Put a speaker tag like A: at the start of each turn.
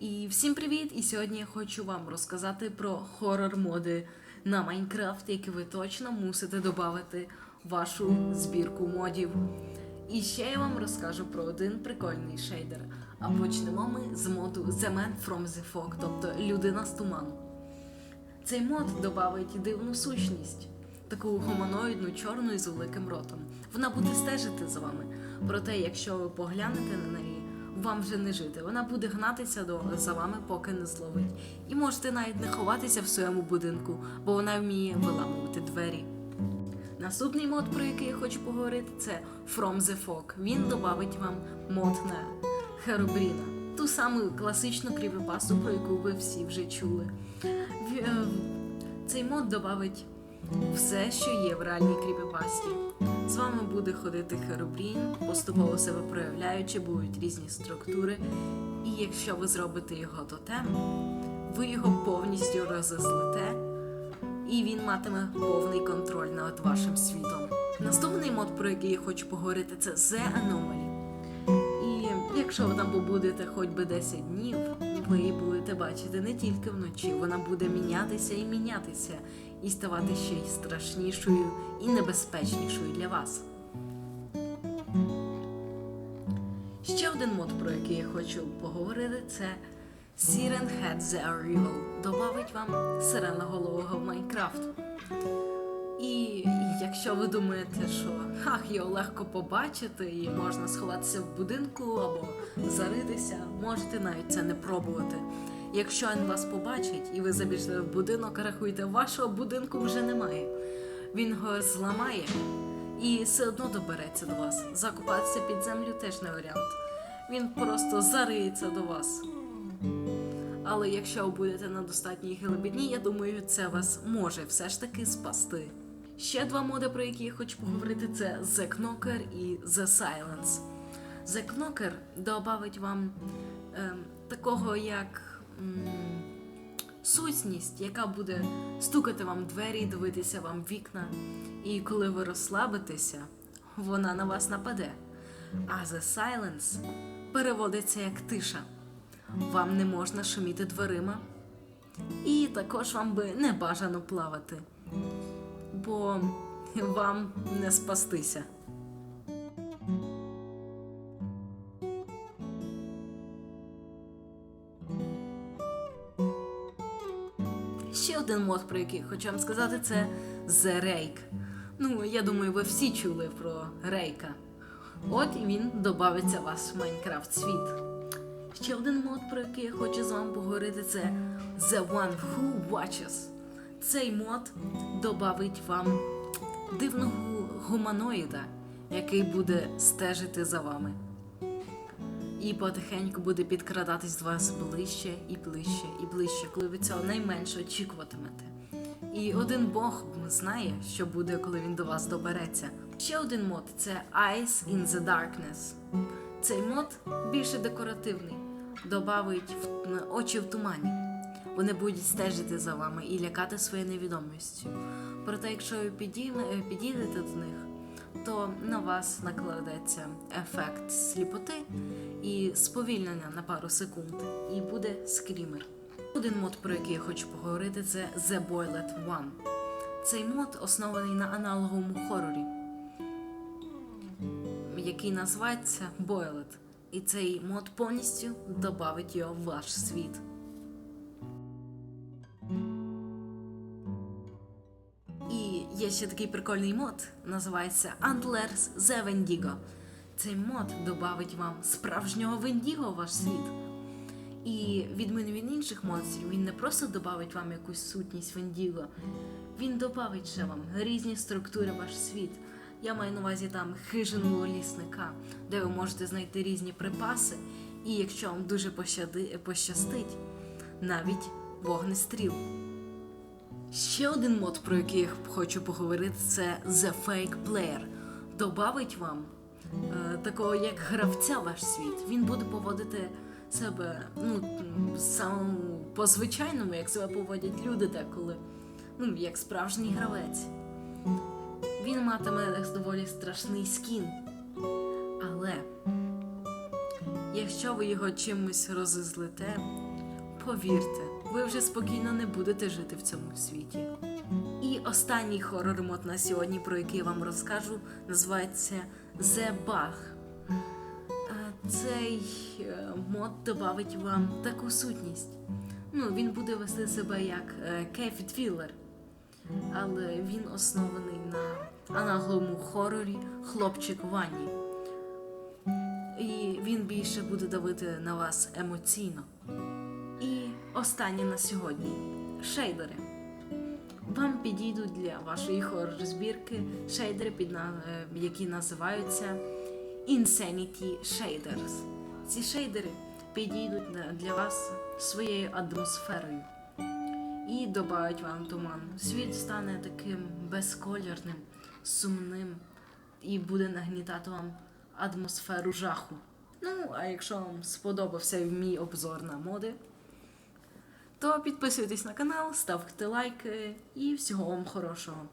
A: І всім привіт! І сьогодні я хочу вам розказати про хорор моди на Майнкрафт, які ви точно мусите додати в вашу збірку модів. І ще я вам розкажу про один прикольний шейдер. А почнемо ми з моду The Man from the Fog, тобто людина з туману. Цей мод додавить дивну сущність, таку гуманоїдну чорну із великим ротом. Вона буде стежити за вами. Проте, якщо ви поглянете на неї, вам вже не жити. Вона буде гнатися до за вами, поки не зловить. І можете навіть не ховатися в своєму будинку, бо вона вміє виламувати двері. Наступний мод, про який я хочу поговорити, це From the Fog. Він додавить вам мод на Херобріна. Ту саму класичну кріпіпасту, про яку ви всі вже чули. Е, Цей мод додавить все, що є в реальній кріпіпасті. З вами буде ходити Херобрін, поступово себе проявляючи, будуть різні структури. І якщо ви зробите його тотем, ви його повністю розозлите, і він матиме повний контроль над вашим світом. Наступний мод, про який я хочу поговорити, це The Anomaly. І якщо ви там побудете хоч би 10 днів, ви її будете бачити не тільки вночі, вона буде мінятися і мінятися, і ставати ще й страшнішою і небезпечнішою для вас. Ще один мод, про який я хочу поговорити, це Siren Head the Arrival. Добавить вам сиреноголового в Майнкрафт. І якщо ви думаєте, що ах, його легко побачити і можна сховатися в будинку або заритися, можете навіть це не пробувати. Якщо він вас побачить і ви забіжите в будинок, рахуйте, вашого будинку вже немає. Він його зламає і все одно добереться до вас. Закопатися під землю теж не варіант. Він просто зариється до вас. Але якщо ви будете на достатній глибині, я думаю, це вас може все ж таки спасти. Ще два моди, про які я хочу поговорити, це The Knocker і The Silence. The Knocker добавить вам ем, такого як м, сутність, яка буде стукати вам двері, дивитися вам вікна. І коли ви розслабитеся, вона на вас нападе. А The Silence переводиться як тиша. Вам не можна шуміти дверима. І також вам би не бажано плавати, бо вам не спастися. Ще один мод, про який хочу вам сказати, це The Rake. Ну, я думаю, ви всі чули про Рейка. От і він додається в ваш Майнкрафт світ. Ще один мод, про який я хочу з вами поговорити, це The One Who Watches. Цей мод додавить вам дивного гуманоїда, який буде стежити за вами. І потихеньку буде підкрадатись до вас ближче і ближче і ближче, коли ви цього найменше очікуватимете. І один Бог знає, що буде, коли він до вас добереться. Ще один мод це Eyes in the Darkness. Цей мод більше декоративний, добавить очі в тумані. Вони будуть стежити за вами і лякати своєю невідомістю. Проте, якщо ви підійдете до них, то на вас накладеться ефект сліпоти і сповільнення на пару секунд, і буде скрімер. Один мод, про який я хочу поговорити, це The Boilet One. Цей мод оснований на аналоговому хорорі, який називається Boilet. І цей мод повністю додавить його в ваш світ. Є ще такий прикольний мод, називається Antlers The Wendigo. Цей мод додавить вам справжнього Вендіго в ваш світ. І відміну від інших монстрів, він не просто додавить вам якусь сутність Вендіго, він додавить ще вам різні структури в ваш світ. Я маю на увазі там хижиного лісника, де ви можете знайти різні припаси, і якщо вам дуже пощади, пощастить, навіть вогнестріл. Ще один мод, про який я хочу поговорити, це The Fake Player. Добавить вам е, такого як гравця ваш світ. Він буде поводити себе ну, сам по-звичайному, як себе поводять люди деколи. Ну, як справжній гравець. Він матиме доволі страшний скін. Але якщо ви його чимось розізлите, повірте, ви вже спокійно не будете жити в цьому світі. І останній хорор мод на сьогодні, про який я вам розкажу, називається The Bug. Цей е, мод додавить вам таку сутність. Ну, він буде вести себе як е, Кефі Твіллер, але він оснований на аналогому хорорі Хлопчик ванні. І він більше буде давити на вас емоційно. І останнє на сьогодні шейдери. Вам підійдуть для вашої хорор збірки шейдери, е, які називаються Insanity Shaders. Ці шейдери підійдуть для вас своєю атмосферою і додають вам туман. Світ стане таким безколірним, сумним і буде нагнітати вам атмосферу жаху. Ну, а якщо вам сподобався мій обзор на моди, то підписуйтесь на канал, ставте лайки і всього вам хорошого.